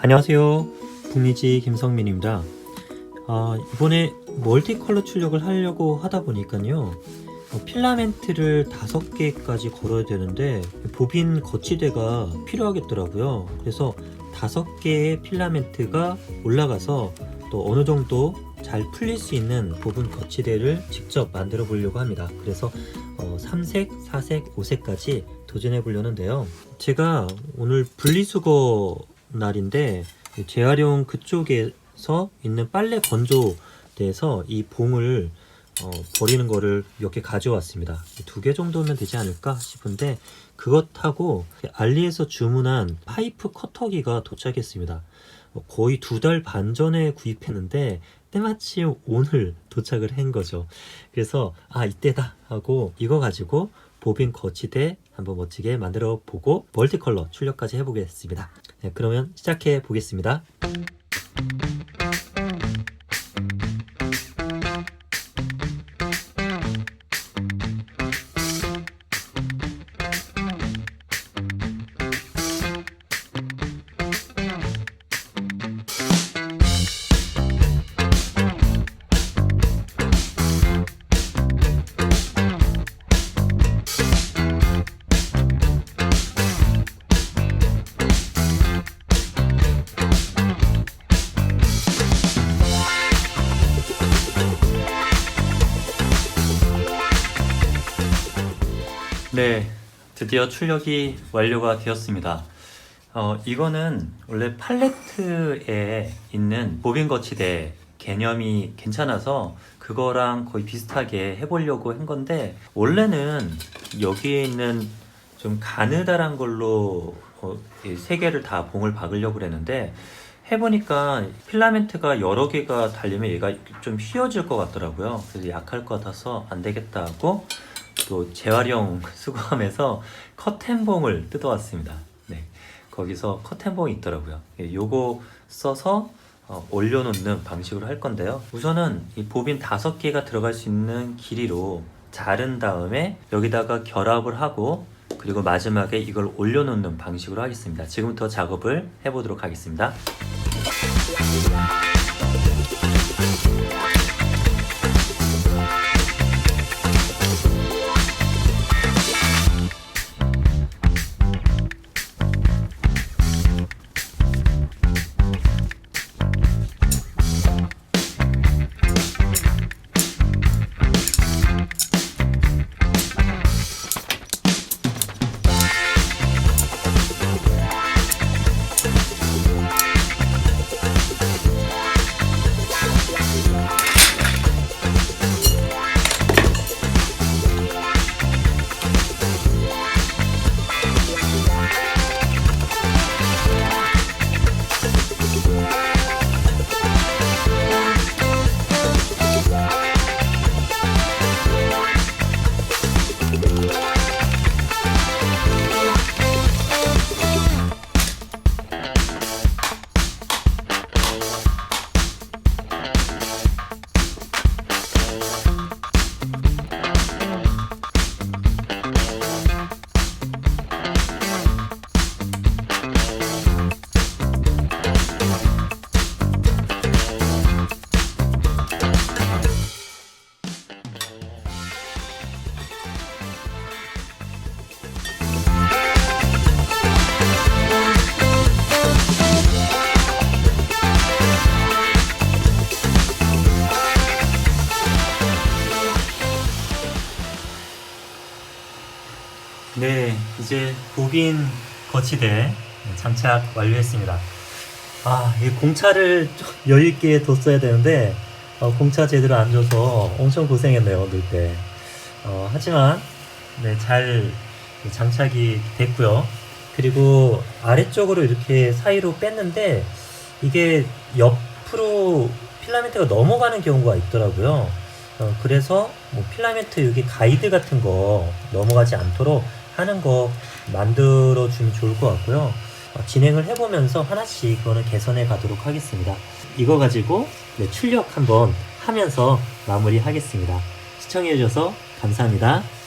안녕하세요. 북미지 김성민입니다. 아, 이번에 멀티컬러 출력을 하려고 하다 보니까요. 어, 필라멘트를 다섯 개까지 걸어야 되는데 보빈 거치대가 필요하겠더라고요. 그래서 다섯 개의 필라멘트가 올라가서 또 어느 정도 잘 풀릴 수 있는 보분 거치대를 직접 만들어 보려고 합니다. 그래서 어, 3색, 4색, 5색까지 도전해 보려는데요. 제가 오늘 분리수거 날인데 재활용 그쪽에서 있는 빨래 건조대에서 이 봉을 어, 버리는 거를 몇 개 가져왔습니다. 두 개 정도면 되지 않을까 싶은데 그것하고 알리에서 주문한 파이프 커터기가 도착했습니다. 어, 거의 두 달 반 전에 구입했는데 때마침 오늘 도착을 한 거죠. 그래서 아 이때다 하고 이거 가지고 보빈 거치대 한번 멋지게 만들어 보고 멀티컬러 출력까지 해보겠습니다. 네, 그러면 시작해 보겠습니다. 네, 드디어 출력이 완료가 되었습니다. 어, 이거는 원래 팔레트에 있는 보빈 거치대 개념이 괜찮아서 그거랑 거의 비슷하게 해보려고 한 건데 원래는 여기에 있는 좀 가느다란 걸로 어, 이세 개를 다 봉을 박으려고 그랬는데 해보니까 필라멘트가 여러 개가 달리면 얘가 좀 휘어질 것 같더라고요. 그래서 약할 것 같아서 안 되겠다 하고 또 재활용 수거함에서 커튼봉을 뜯어왔습니다. 네, 거기서 커튼봉이 있더라고요. 예, 요거 써서 어, 올려놓는 방식으로 할 건데요. 우선은 이 보빈 다섯 개가 들어갈 수 있는 길이로 자른 다음에 여기다가 결합을 하고 그리고 마지막에 이걸 올려놓는 방식으로 하겠습니다. 지금부터 작업을 해보도록 하겠습니다. 이제 보빈 거치대 장착 완료했습니다. 아, 이 공차를 좀 여유 있게 뒀어야 되는데 어, 공차 제대로 안 줘서 엄청 고생했네요, 넣을 때. 어, 하지만 네, 잘 장착이 됐고요. 그리고 아래쪽으로 이렇게 사이로 뺐는데 이게 옆으로 필라멘트가 넘어가는 경우가 있더라고요. 어, 그래서 뭐 필라멘트 여기 가이드 같은 거 넘어가지 않도록 하는 거 만들어 주면 좋을 것 같고요. 어, 진행을 해보면서 하나씩 그거는 개선해 가도록 하겠습니다. 이거 가지고 네, 출력 한번 하면서 마무리 하겠습니다. 시청해 주셔서 감사합니다.